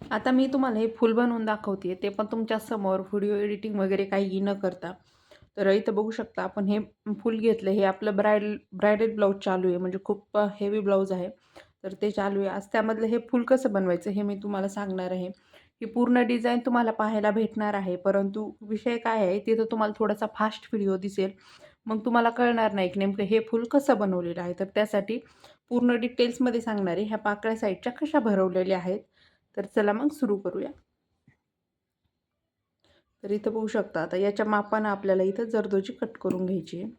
आता मी तुम्हाला हे फुल बनवून दाखवते ते पण तुमच्यासमोर व्हिडिओ एडिटिंग वगैरे काही न करता. तर इथं बघू शकता आपण हे फुल घेतलं हे आपलं ब्रायडल ब्रायडल ब्लाऊज चालू आहे म्हणजे खूप हेवी ब्लाऊज आहे. तर ते चालू आहे. आज त्यामधलं हे फुल कसं बनवायचं हे मी तुम्हाला सांगणार आहे. ही पूर्ण डिझाईन तुम्हाला पाहायला भेटणार आहे परंतु विषय काय आहे तिथं तुम्हाला थोडासा फास्ट व्हिडिओ दिसेल. मग तुम्हाला कळणार नाही की नेमकं हे फूल कसं बनवलेलं आहे. तर त्यासाठी पूर्ण डिटेल्समध्ये सांगणारे ह्या पाकळ्या साईडच्या कशा भरवलेल्या आहेत. तर चला मग सुरू करूया. तर इथं बघू शकता आता याच्या मापानं आपल्याला इथं जरदोजी कट करून घ्यायची आहे.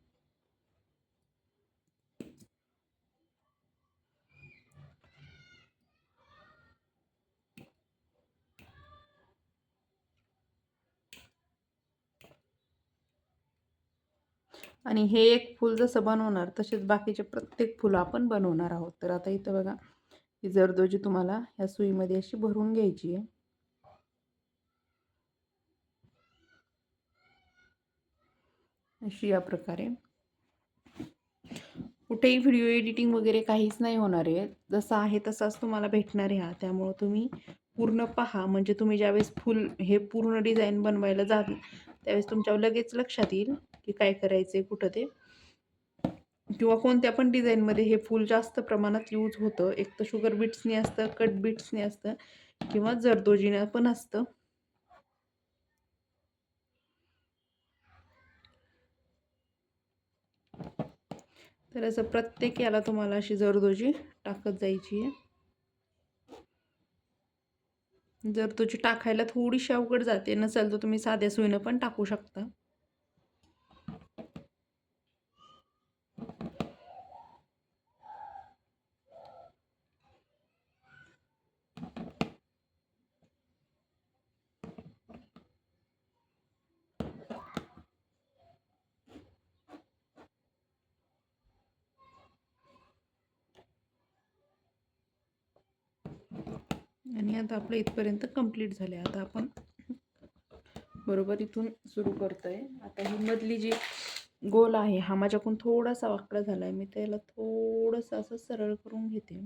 आणि हे एक फूल जसं बनवणार तसेच बाकीचे प्रत्येक फुलं आपण बनवणार आहोत. तर आता इथं बघा ही जरदोजी तुम्हाला ह्या सुईमध्ये अशी भरून घ्यायची आहे. अशी या प्रकारे. कुठेही व्हिडिओ एडिटिंग वगैरे काहीच नाही होणार आहे. जसं आहे तसाच तुम्हाला भेटणार आहे हा. त्यामुळं तुम्ही पूर्ण पहा. म्हणजे तुम्ही ज्यावेळेस फुल हे पूर्ण डिझाईन बनवायला जाल त्यावेळेस तुमच्या लगेच लक्षात येईल की काय करायचं आहे कुठं ते. किंवा कोणत्या पण डिझाईनमध्ये हे फूल जास्त प्रमाणात यूज होतं. एक तर शुगर बीट्सने असतं कट बीट्सने असतं किंवा जरदोजीनं पण असतं. तर असं प्रत्येक याला तुम्हाला अशी जरदोजी टाकत जायची आहे. जर तुझी टाकायला थोडीशी अवघड जाते. नसेल तर तुम्ही साध्या सुईनं पण टाकू शकता. आणि आता आपलं इथपर्यंत कंप्लीट झाले आता आपण बरोबर इथून सुरू करतो आहे आता ही मधली जी गोल आहे हा माझ्याकडून थोडासा वाकडा झाला आहे मी त्याला थोडंसं असं सरळ करून घेते.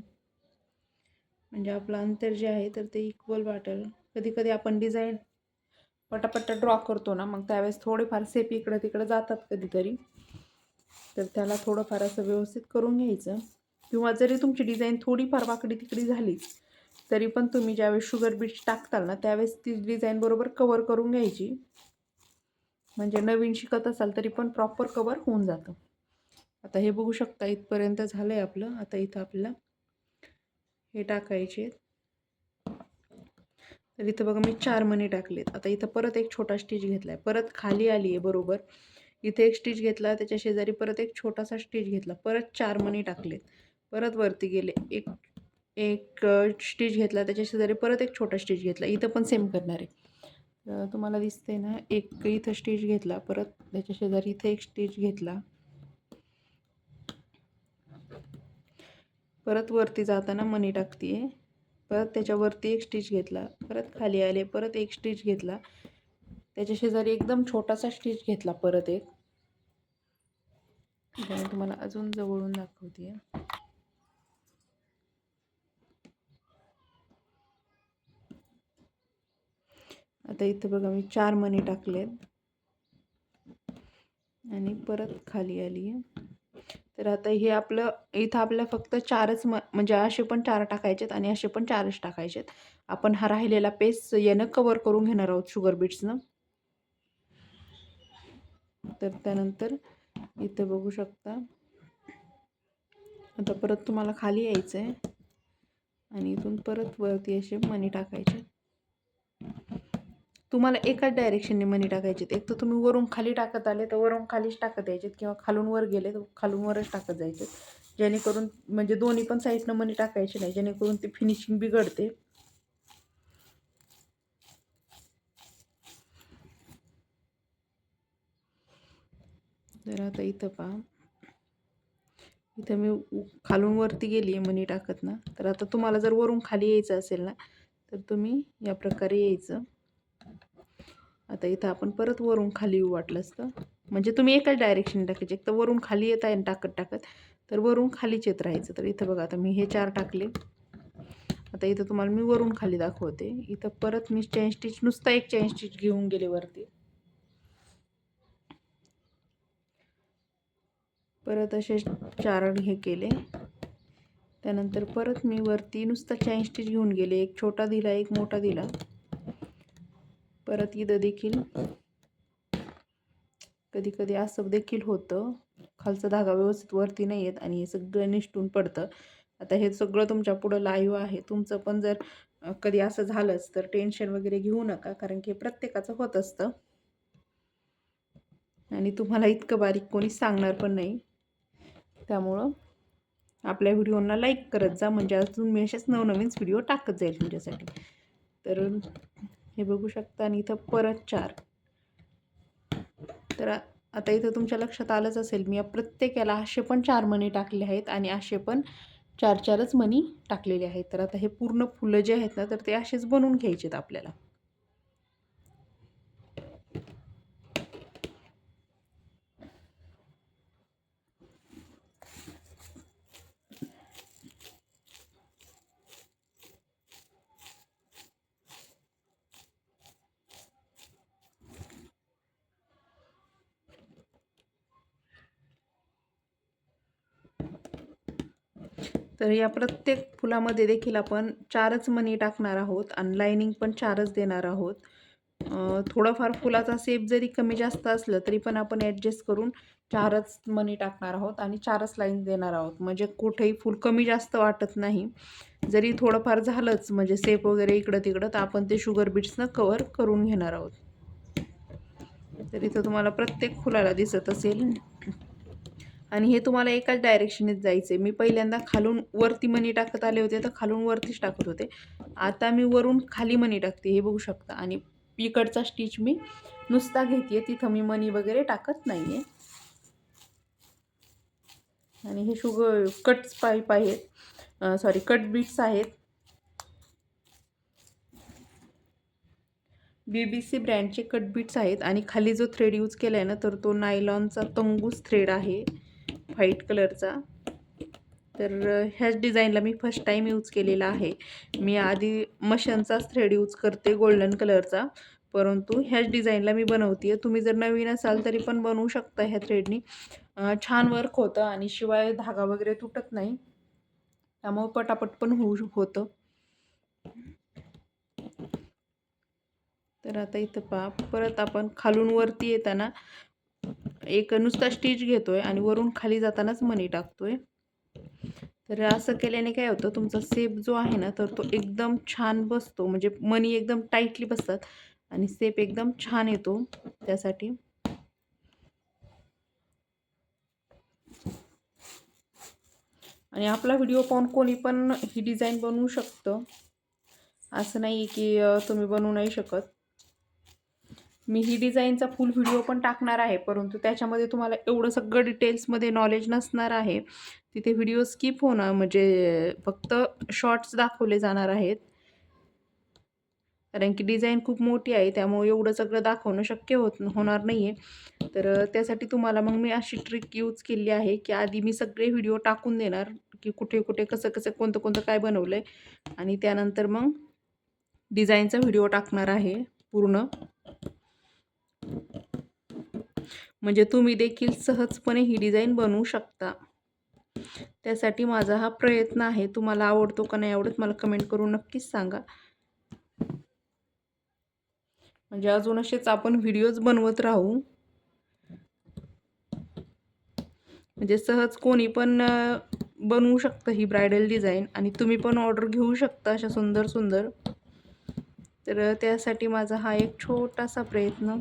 म्हणजे आपलं अंतर जे आहे तर ते इक्वल वाटेल. कधी कधी आपण डिझाईन पटापट्टा ड्रॉ करतो ना मग त्यावेळेस थोडेफार सेप इकडं तिकडं जातात कधीतरी. तर त्याला थोडंफार असं व्यवस्थित करून घ्यायचं. किंवा जरी तुमची डिझाईन थोडीफार वाकडी तिकडी झाली तरी पण तुम्ही ज्यावेळेस शुगर बीट टाकताल ना त्यावेळेस ती डिझाईन बरोबर कवर करून घ्यायची. म्हणजे नवीन शिकत असाल तरी पण प्रॉपर कवर होऊन जातं. आता हे बघू शकता इथपर्यंत झालं आहे आपलं. आता इथं आपल्याला हे टाकायचे. तर इथं बघा मी चार मणी टाकलेत. आता इथं परत एक छोटा स्टिच घेतला आहे परत खाली आली आहे बरोबर. इथे एक स्टिच घेतला त्याच्या शेजारी परत एक छोटासा स्टिच घेतला. परत चार मणी टाकलेत. परत वरती गेले. एक एक स्टिच घेतला त्याच्या शेजारी परत एक छोटा स्टिच घेतला. इथं पण सेम करणार आहे. तुम्हाला दिसते ना एक इथं स्टिच घेतला परत त्याच्या शेजारी इथं एक स्टिच घेतला. परत वरती जाताना मनी टाकते परत त्याच्यावरती एक स्टिच घेतला. परत खाली आले परत एक स्टिच घेतला. त्याच्या शेजारी एकदम छोटासा स्टिच घेतला परत एक. तुम्हाला अजून जवळून दाखवते आता इथं बघा मी चार मणी टाकलेत. आणि परत खाली आली आहे. तर आता हे आपलं इथं आपल्या फक्त चारच म म्हणजे असे पण चार टाकायचेत आणि असे पण चारच टाकायचेत. आपण हा राहिलेला पेस्ट यानं कवर करून घेणार आहोत शुगर बीट्सनं तर त्यानंतर इथं बघू शकता. आता परत तुम्हाला खाली यायचं आहे आणि इथून परत वरती असे मनी टाकायचे. तुम्हाला एकाच डायरेक्शनने मनी टाकायचे एक तर तुम्ही वरून खाली टाकत आले तर वरून खालीच टाकत यायचे किंवा खालून वर गेले तर खालून वरच टाकत जायचे जेणेकरून म्हणजे दोन्ही पण साईडनं मनी टाकायचे नाही जेणेकरून ते फिनिशिंग बिघडते. तर आता इथं पहा. इथं मी खालून वरती गेली आहे मनी टाकत ना. तर आता तुम्हाला जर वरून खाली यायचं असेल ना तर तुम्ही या प्रकारे यायचं. आता इथं आपण परत वरून खाली येऊ वाटलं असतं. म्हणजे तुम्ही एकाच डायरेक्शन टाकायचे. एक तर वरून खाली येत आहे टाकत टाकत. तर वरून खालीच येत राहायचं. तर इथं बघा आता मी हे चार टाकले. आता आता इथं तुम्हाला मी वरून खाली दाखवते. इथं परत मी चेन स्टिच नुसता एक चेन स्टिच घेऊन गेले वरती. परत असे चार हे केले. त्यानंतर परत मी वरती नुसता चेन स्टिच घेऊन गेले. एक छोटा दिला एक मोठा दिला. परत इथं देखील कधी कधी असं देखील होतं. खालचा धागा व्यवस्थित वरती नाही येत आणि हे सगळं निष्ठून पडतं. आता हे सगळं तुमच्या पुढं लाईव्ह आहे. तुमचं पण जर कधी असं झालंच तर टेन्शन वगैरे घेऊ नका. कारण की हे प्रत्येकाचं होत असतं. आणि तुम्हाला इतकं बारीक कोणी सांगणार पण नाही. त्यामुळं आपल्या व्हिडिओना लाईक करत जा. म्हणजे अजून मी असेच नवनवीन व्हिडिओ टाकत जाईल तुमच्यासाठी. तर हे बघू शकता. आणि इथं परत चार. तर आता इथं तुमच्या लक्षात आलंच असेल मी या प्रत्येकाला असे पण चार मणी टाकले आहेत आणि असे पण चार चारच मणी टाकलेले आहेत. तर आता हे पूर्ण फुलं जे आहेत ना तर ते असेच बनवून घ्यायचे आहेत आपल्याला. तर या प्रत्येक फुलामध्ये देखील आपण चारच मनी टाकणार आहोत आणि लाईनिंग पण चारच देणार आहोत. थोडंफार फुलाचा सेप जरी कमी जास्त असलं तरी पण आपण ॲडजस्ट करून चारच मनी टाकणार आहोत आणि चारच लाईन देणार आहोत. म्हणजे कुठेही फुल कमी जास्त वाटत नाही. जरी थोडंफार झालंच म्हणजे सेप वगैरे इकडं तिकडं तर आपण ते शुगर बीट्सनं कवर करून घेणार आहोत. तर इथं तुम्हाला प्रत्येक फुलाला दिसत असेल. आणि हे तुम्हाला एकाच डायरेक्शनीच जायचं आहे मी पहिल्यांदा खालून वरती मनी टाकत आले होते तर खालून वरतीच टाकत होते. आता मी वरून खाली मनी टाकते हे बघू शकता. आणि इकडचा स्टिच मी नुसता घेते तिथं मी मनी वगैरे टाकत नाही आहे आणि हे शुगर कट्स पाईप आहेत. सॉरी कट बीट्स आहेत. बी बी सी ब्रँडचे कट बीट्स आहेत. आणि खाली जो थ्रेड यूज केला आहे ना तर तो नायलॉनचा तंगूस थ्रेड आहे. व्हाईट कलरचा. तर ह्याच डिझाईनला मी फर्स्ट टाईम यूज केलेला आहे. मी आधी मशांचाच थ्रेड यूज करते गोल्डन कलरचा. परंतु ह्याच डिझाईनला मी बनवते तुम्ही जर नवीन असाल तरी पण बनवू शकता ह्या थ्रेडनी छान वर्क होतं आणि शिवाय धागा वगैरे तुटत नाही. त्यामुळं पटापट पण होऊ होतं. तर आता इथं पहा. परत आपण खालून वरती येताना एक नुसता स्टिच घेतोय आणि वरून खाली जातानाच मनी टाकतोय. तर असं केल्याने काय होतं तुमचा सेप जो आहे ना तर तो एकदम छान बसतो. म्हणजे मनी एकदम टाईटली बसतात आणि सेप एकदम छान येतो त्यासाठी. आणि आपला व्हिडिओ पाहून कोणी पण ही डिझाईन बनवू शकतं. असं नाही की तुम्ही बनवू नाही शकत. मी ही डिझाईनचा फुल व्हिडिओ पण टाकणार आहे परंतु त्याच्यामध्ये तुम्हाला एवढं सगळं डिटेल्समध्ये नॉलेज नसणार आहे. तिथे व्हिडिओ स्किप होणं म्हणजे फक्त शॉर्ट्स दाखवले जाणार आहेत. कारण की डिझाईन खूप मोठी आहे त्यामुळे एवढं सगळं दाखवणं शक्य होत होणार नाही आहे तर त्यासाठी तुम्हाला मग मी अशी ट्रिक यूज केली आहे की आधी मी सगळे व्हिडिओ टाकून देणार की कुठे कुठे कसं कसं कोणतं कोणतं काय बनवलं आहे आणि त्यानंतर मग डिझाईनचा व्हिडिओ टाकणार आहे पूर्ण. म्हणजे तुम्ही देखील सहजपणे ही डिझाईन बनवू शकता. त्यासाठी माझा हा प्रयत्न आहे. तुम्हाला आवडतो का नाही आवडत मला कमेंट करून नक्कीच सांगा. म्हणजे अजून असेच आपण व्हिडिओज बनवत राहू. म्हणजे सहज कोणी पण बनवू शकतं ही ब्रायडल डिझाईन आणि तुम्ही पण ऑर्डर घेऊ शकता अशा सुंदर सुंदर तर त्यासाठी माझा हा एक छोटासा प्रयत्न.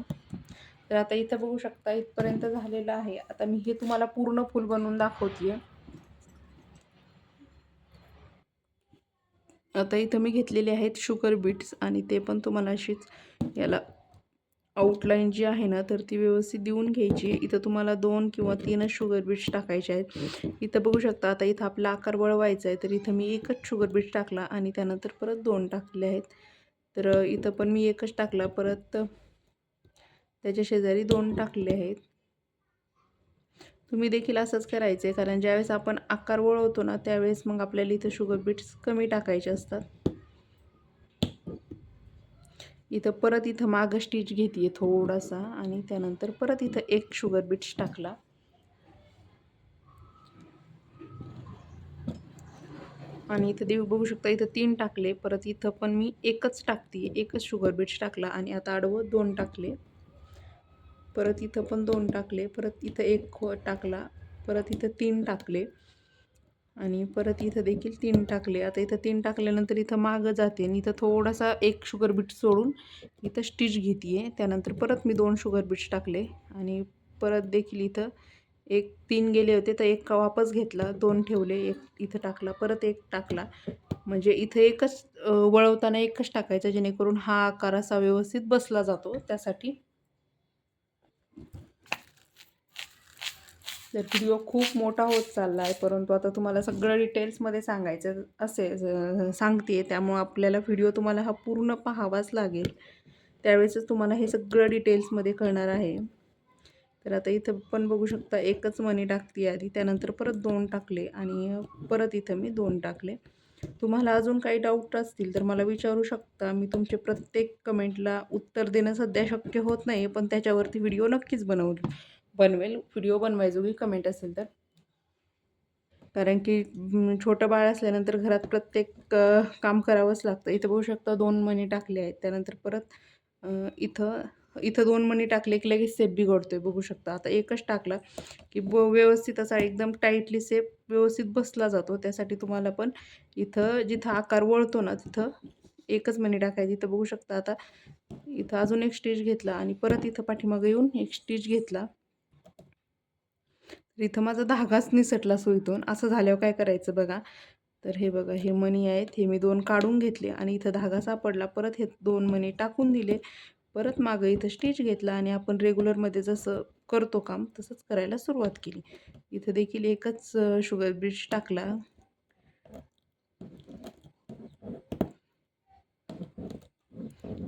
तर आता इथं बघू शकता इथपर्यंत झालेलं आहे. आता मी हे तुम्हाला पूर्ण फुल बनवून दाखवते आता इथं मी घेतलेले आहेत शुगर बीट्स आणि ते पण तुम्हाला अशीच याला आउटलाईन जी आहे ना तर ती व्यवस्थित देऊन घ्यायची इथं तुम्हाला दोन किंवा तीनच शुगर बीट्स टाकायचे आहेत. इथं बघू शकता आता इथं आपला आकार वळवायचा आहे तर इथं मी एकच शुगर बीट टाकला आणि त्यानंतर परत दोन टाकले आहेत. तर इथं पण मी एकच टाकला. परत त्याच्या शेजारी दोन टाकले आहेत. तुम्ही देखील असंच करायचं आहे कारण ज्यावेळेस आपण आकार वळवतो ना त्यावेळेस मग आपल्याला इथं शुगर बीट्स कमी टाकायचे असतात. इथं परत इथं मागं स्टिच घेते थोडासा आणि त्यानंतर परत इथं एक शुगर बीट्स टाकला. आणि इथं देऊ बघू शकता इथं तीन टाकले परत इथं पण मी एकच टाकते एकच शुगर बीट्स टाकला आणि आता आडवं दोन टाकले. परत इथं पण दोन टाकले परत इथं एक खो टाकला परत इथं तीन टाकले आणि परत इथं देखील तीन टाकले. आता इथं तीन टाकल्यानंतर इथं मागं जाते आणि इथं थोडासा एक शुगर बीट सोडून इथं स्टिच घेते आहे त्यानंतर परत मी दोन शुगर बीट्स टाकले आणि परत देखील इथं एक तीन गेले होते तर एक वापस घेतला दोन ठेवले एक इथं टाकला परत एक टाकला. म्हणजे इथं एकच वळवताना एकच टाकायचं जेणेकरून हा आकार असा व्यवस्थित बसला जातो. त्यासाठी तर व्हिडिओ खूप मोठा होत चालला आहे परंतु आता तुम्हाला सगळं डिटेल्समध्ये सांगायचं असे सांगते त्यामुळं आपल्याला व्हिडिओ तुम्हाला हा पूर्ण पाहावाच लागेल. त्यावेळेसच तुम्हाला हे सगळं डिटेल्समध्ये कळणार आहे. तर आता इथं पण बघू शकता एकच मनी टाकते आधी. त्यानंतर परत दोन टाकले आणि परत इथं मी दोन टाकले. तुम्हाला अजून काही डाऊट असतील तर मला विचारू शकता. मी तुमचे प्रत्येक कमेंटला उत्तर देणं सध्या शक्य होत नाही पण त्याच्यावरती व्हिडिओ नक्कीच बनवली. बनवेल व्हिडिओ बनवायचो की कमेंट असेल तर. कारण की छोटं बाळ असल्यानंतर घरात प्रत्येक काम करावंच लागतं. इथं बघू शकता दोन मणी टाकले आहेत. त्यानंतर परत इथं इथं दोन मणी टाकले की लगेच सेप बिघडतो आहे बघू शकता. आता एकच टाकला की ब व्यवस्थित असा एकदम टाईटली सेप व्यवस्थित बसला जातो. त्यासाठी तुम्हाला पण इथं जिथं आकार वळतो ना तिथं एकच मणी टाकायची. इथं बघू शकता आता इथं अजून एक स्टिच घेतला आणि परत इथं पाठीमागं येऊन एक स्टिच घेतला. तर इथं माझा धागाच निसटला सुईतून. असं झाल्यावर काय करायचं बघा. तर हे बघा हे मणी आहेत. हे मी दोन काढून घेतले आणि इथं धागा सापडला. परत हे दोन मणी टाकून दिले. परत मागं इथं स्टिच घेतला आणि आपण रेग्युलरमध्ये जसं करतो काम तसंच करायला सुरुवात केली. इथं देखील एकच शुगर ब्रिज टाकला.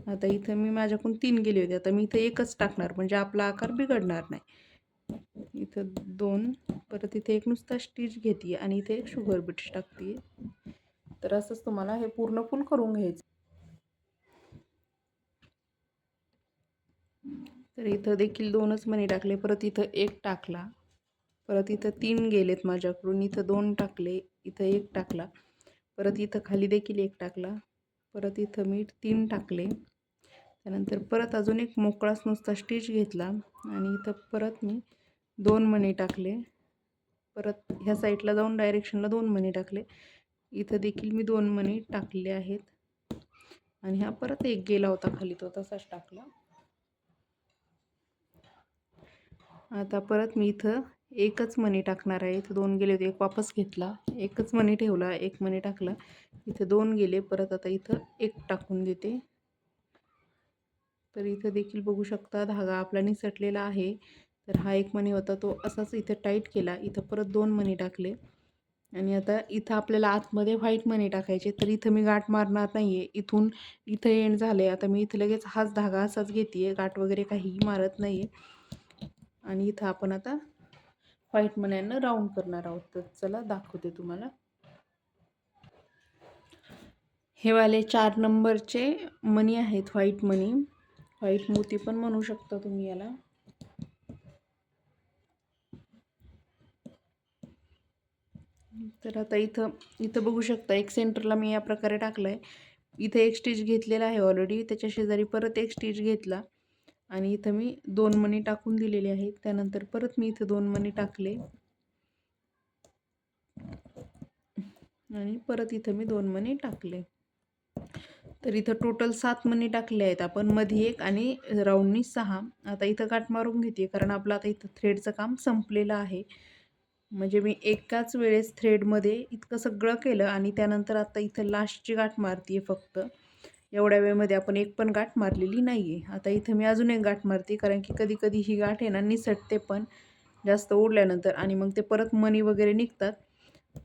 आता इथं मी माझ्याकडून तीन गेले होते. आता मी इथं एकच टाकणार. म्हणजे आपला आकार बिघडणार नाही. इथं दोन परत इथे एक नुसता स्टिच घेते आणि इथे एक शुगर बिट्स टाकते. तर असंच तुम्हाला हे पूर्ण फुल करून घ्यायचं. तर इथं देखील दोनच मणी टाकले परत इथं एक टाकला. परत इथं तीन गेलेत माझ्याकडून इथं दोन टाकले इथं एक टाकला. परत इथं खाली देखील एक टाकला. परत इथं मी तीन टाकले. त्यानंतर परत अजून एक मोकळाच नुसता स्टिच घेतला आणि इथं परत मी दोन मणी टाकले. परत ह्या साईडला जाऊन डायरेक्शनला दोन मणी टाकले. इथं देखील मी दोन मणी टाकले आहेत. आणि हा परत एक गेला होता खाली तो तसाच टाकला. आता परत मी इथं एकच मनी टाकणार आहे. इथं दोन गेले होते एक वापस घेतला. एकच मनी ठेवला एक मनी टाकला. इथं दोन गेले परत आता इथं एक टाकून देते. तर इथं देखील बघू शकता धागा आपला निसटलेला आहे. तर हा एक मणी होता तो असाच इथं टाईट केला. इथं परत दोन मणी टाकले. आणि आता इथं आपल्याला आतमध्ये व्हाईट मणी टाकायचे. तर इथं मी गाठ मारणार नाही आहे इथून इथं एंड झाले आता मी इथं लगेच हाच धागा असाच घेते आहे गाठ वगैरे काहीही मारत नाही आहे आणि इथं आपण आता व्हाईट मन्यांना राऊंड करणार आहोत. तर चला दाखवते तुम्हाला. हे वाले चार नंबरचे मनी आहेत व्हाईट मनी व्हाईट मोती पण म्हणू शकता तुम्ही याला. तर आता इथं इथं बघू शकता एक सेंटरला मी या प्रकारे टाकलं आहे इथं एक स्टिच घेतलेला आहे ऑलरेडी त्याच्या शेजारी परत एक स्टिच घेतला. आणि इथं मी दोन मणी टाकून दिलेले आहेत. त्यानंतर परत मी इथं दोन मणी टाकले. आणि परत इथं मी दोन मणी टाकले. तर इथं टोटल सात मणी टाकले आहेत आपण. मध्ये एक आणि राऊंडनी सहा. आता इथं गाठ मारून घेते कारण आपलं आता इथं थ्रेडचं काम संपलेलं आहे. म्हणजे मी एकाच वेळेस थ्रेडमध्ये इतकं सगळं केलं आणि त्यानंतर आता इथं लास्टची गाठ मारते फक्त. एवढ्या वेळेमध्ये आपण एक पण गाठ मारलेली नाही आहे आता इथं मी अजून एक गाठ मारते कारण की कधी कधी ही गाठ आहे ना निसटते पण. जास्त ओढल्यानंतर आणि मग ते परत मणी वगैरे निघतात.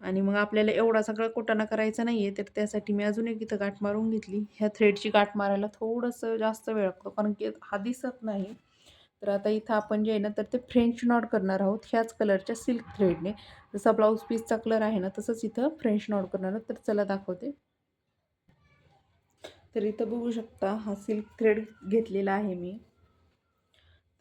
आणि मग आपल्याला एवढा सगळा कोटाणा करायचा नाही आहे तर त्यासाठी मी अजून एक इथं गाठ मारून घेतली. ह्या थ्रेडची गाठ मारायला थोडंसं जास्त वेळ लागतो कारण की हा दिसत नाही. तर आता इथं आपण जे आहे ना तर ते फ्रेंच नॉट करणार आहोत ह्याच कलरच्या सिल्क थ्रेडने जसा ब्लाऊज पीसचा कलर आहे ना तसंच इथं फ्रेंच नॉट करणार आहोत. तर चला दाखवते. तर इथं बघू शकता हा सिल्क थ्रेड घेतलेला आहे मी.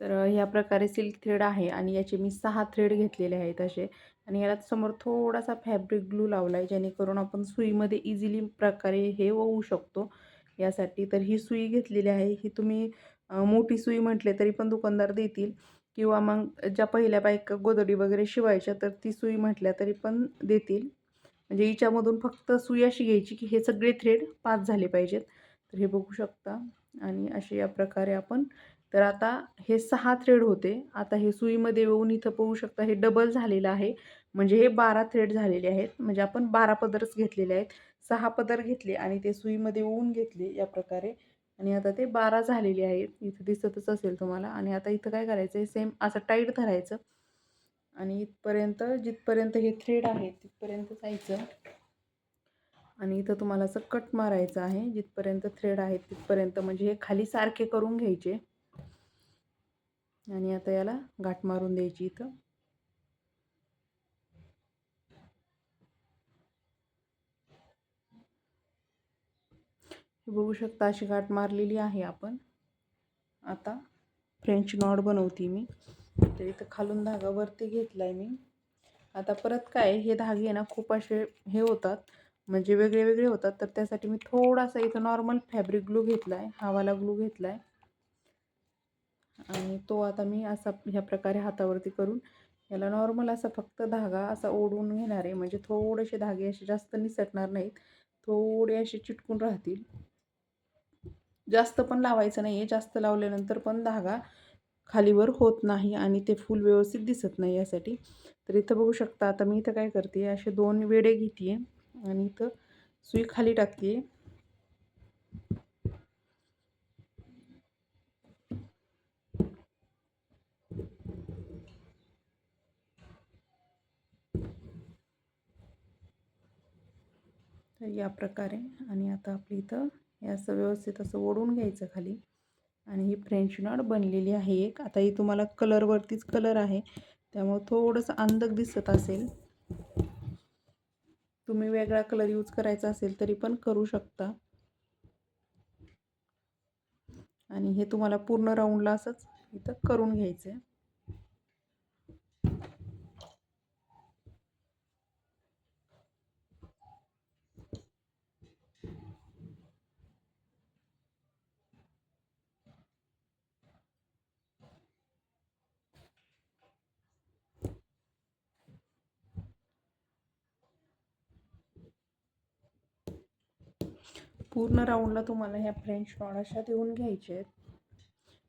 तर ह्या प्रकारे सिल्क थ्रेड आहे आणि याचे मी सहा थ्रेड घेतलेले आहेत असे आणि याला समोर थोडासा फॅब्रिक ग्लू लावला आहे जेणेकरून आपण सुईमध्ये इझिली प्रकारे हे होऊ शकतो. यासाठी तर ही सुई घेतलेली आहे. ही तुम्ही मोठी सुई म्हटले तरी पण दुकानदार देतील किंवा मग ज्या पहिल्या बायका गोदडी वगैरे शिवायच्या तर ती सुई म्हटल्या तरी पण देतील. म्हणजे हिच्यामधून फक्त सुई अशी घ्यायची की हे सगळे थ्रेड पास झाले पाहिजेत. तर हे बघू शकता आणि असे या प्रकारे आपण तर आता हे सहा थ्रेड होते. आता हे सुईमध्ये येऊन इथं पाहू शकता हे डबल झालेलं आहे. म्हणजे हे बारा थ्रेड झालेले आहेत. म्हणजे आपण बारा पदरच घेतलेले आहेत. सहा पदर घेतले आणि ते सुईमध्ये येऊन घेतले या प्रकारे. आणि आता ते बारा झालेले आहेत. इथं दिसतच असेल तुम्हाला. आणि आता इथं काय करायचं आहे सेम असं टाईट धरायचं. आणि इथपर्यंत जिथपर्यंत हे थ्रेड आहे तिथपर्यंत जायचं. आणि इथं तुम्हाला असं कट मारायचं आहे. जिथपर्यंत थ्रेड आहे तिथपर्यंत म्हणजे हे खाली सारखे करून घ्यायचे. आणि आता याला गाठ मारून द्यायची इथं. बघू शकता अशी गाठ मारलेली आहे आपण. आता फ्रेंच नॉट बनवते मी. तर इथं खालून धागा वरती घेतला आहे मी. आता परत काय हे धागे ना खूप असे हे होतात. म्हणजे वेगळे वेगळे होतात. तर त्यासाठी मी थोडासा इथं नॉर्मल फॅब्रिक ग्लू घेतला आहे हावाला ग्लू घेतला आहे आणि तो आता मी असा ह्या प्रकारे हातावरती करून याला नॉर्मल असा फक्त धागा असा ओढून घेणार आहे. म्हणजे थोडेसे धागे असे जास्त निसटणार नाहीत. थोडे असे चिटकून राहतील. जास्त पण लावायचं नाही आहे जास्त लावल्यानंतर पण धागा खालीवर होत नाही आणि ते फूल व्यवस्थित दिसत नाही यासाठी. तर इथं बघू शकता आता मी इथं काय करते असे दोन वेडे घेते आणि इथं सुई खाली टाकते तर या प्रकारे. आणि आता आपली इथं हे असं व्यवस्थित असं ओढून घ्यायचं खाली. आणि ही फ्रेंच नॉट बनलेली आहे एक. आता ही तुम्हाला कलरवरतीच कलर आहे. त्यामुळं थोडंसं अंधक दिसत असेल. तुम्ही वेगळा कलर यूज करायचा असेल तरी पण करू शकता. आणि हे तुम्हाला पूर्ण राऊंडला असंच इथं करून घ्यायचं आहे पूर्ण राऊंडला तुम्हाला ह्या फ्रेंच नॉड अशा देऊन घ्यायचे आहेत.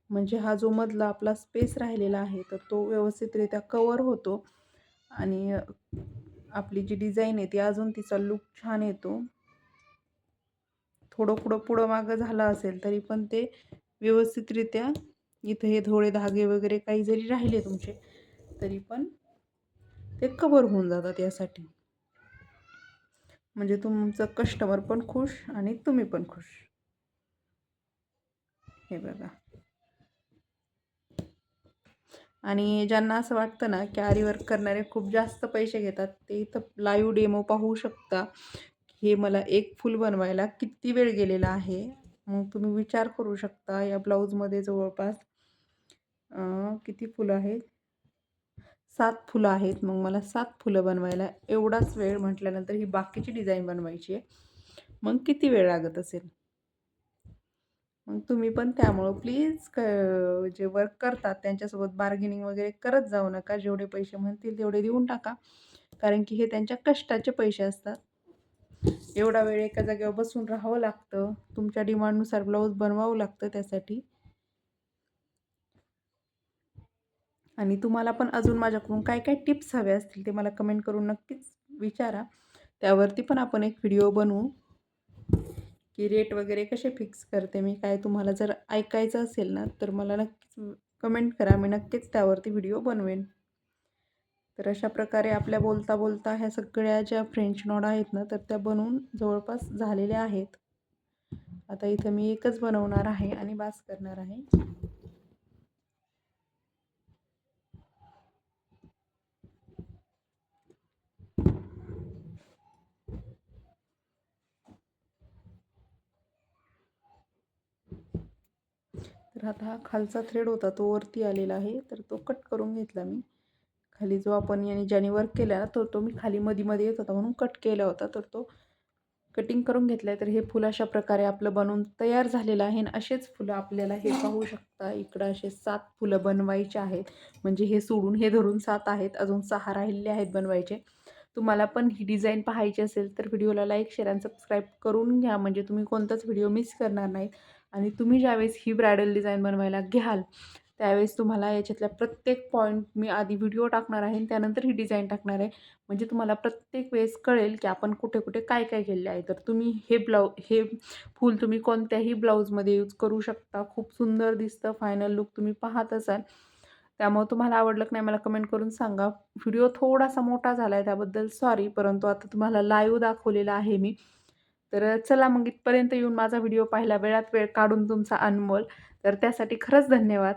म्हणजे हा जो मधला आपला स्पेस राहिलेला आहे तर तो व्यवस्थितरित्या कवर होतो. आणि आपली जी डिझाईन आहे ती अजून तिचा लुक छान येतो. थोडं पुढं पुढं मागं झालं असेल तरी पण ते व्यवस्थितरित्या इथं हे थोडे धागे वगैरे काही जरी राहिले तुमचे तरी पण ते कवर होऊन जातात यासाठी. म्हणजे तुमचं कस्टमर पण खुश आणि तुम्ही पण खुश. हे बघा. आणि ज्यांना असं वाटतं ना की आरीवर्क करणारे खूप जास्त पैसे घेतात ते इथं लाईव्ह डेमो पाहू शकता. हे मला एक फुल बनवायला किती वेळ गेलेला आहे. मग तुम्ही विचार करू शकता या ब्लाऊजमध्ये जवळपास. किती फुलं आहेत? सात फुलं आहेत. मग मला सात फुलं बनवायला एवढाच वेळ म्हटल्यानंतर ही बाकीची डिझाईन बनवायची आहे. मग किती वेळ लागत असेल? मग तुम्ही पण त्यामुळं प्लीज क जे वर्क करतात त्यांच्यासोबत बार्गेनिंग वगैरे करत जाऊ नका. जेवढे पैसे म्हणतील तेवढे देऊन टाका. कारण की हे त्यांच्या कष्टाचे पैसे असतात. एवढा वेळ एका जागेवर बसून राहावं लागतं. तुमच्या डिमांडनुसार ब्लाऊज बनवावं लागतं त्यासाठी. आणि तुम्हाला पण अजून माझ्याकडून काय काय टिप्स हवे असतील ते मला कमेंट करून नक्कीच विचारा. त्यावरती पण आपण एक व्हिडिओ बनवू. की रेट वगैरे कसे फिक्स करते मी काय तुम्हाला जर ऐकायचं असेल ना तर मला नक्कीच कमेंट करा. मी नक्कीच त्यावरती व्हिडिओ बनवेन. तर अशा प्रकारे आपल्या बोलता बोलता ह्या सगळ्या ज्या फ्रेंच नॉड आहेत ना तर त्या बनवून जवळपास झालेल्या आहेत. आता इथं मी एकच बनवणार आहे आणि बास करणार आहे. तर आता हा खालचा थ्रेड होता तो वरती आलेला आहे. तर तो कट करून घेतला मी. खाली जो आपण याने ज्याने वर्क केला ना तो तो मी खाली मध्ये मध्ये येत होता. म्हणून कट केला होता. तर तो कटिंग करून घेतला आहे तर हे फुलं अशा प्रकारे आपलं बनवून तयार झालेलं आहे. आणि असेच फुलं आपल्याला हे पाहू शकता. इकडं असे सात फुलं बनवायचे आहेत. म्हणजे हे सोडून हे धरून सात आहेत. अजून सहा राहिलेले आहेत बनवायचे. तुम्हाला पण ही डिझाईन पाहायची असेल तर व्हिडिओला लाईक शेअर आणि सबस्क्राईब करून घ्या. म्हणजे तुम्ही कोणताच व्हिडिओ मिस करणार नाहीत. आणि तुम्ही ज्यावेळेस ही ब्रायडल डिझाईन बनवायला घ्याल त्यावेळेस तुम्हाला याच्यातल्या प्रत्येक पॉईंट मी आधी व्हिडिओ टाकणार आहे आणि त्यानंतर ही डिझाईन टाकणार आहे. म्हणजे तुम्हाला प्रत्येक वेळेस कळेल की आपण कुठे कुठे काय काय केले आहे. तर तुम्ही हे ब्लाऊ हे फूल तुम्ही कोणत्याही ब्लाऊजमध्ये यूज करू शकता. खूप सुंदर दिसतं. फायनल लुक तुम्ही पाहत असाल. त्यामुळे तुम्हाला आवडलं की नाही मला कमेंट करून सांगा. व्हिडिओ थोडासा मोठा झाला आहे त्याबद्दल सॉरी. परंतु आता तुम्हाला लाईव्ह दाखवलेला आहे मी. तर चला मग इथपर्यंत येऊन माझा व्हिडिओ पाहिला. वेळात वेळ काढून तुमचा अनमोल. तर त्यासाठी खरंच धन्यवाद.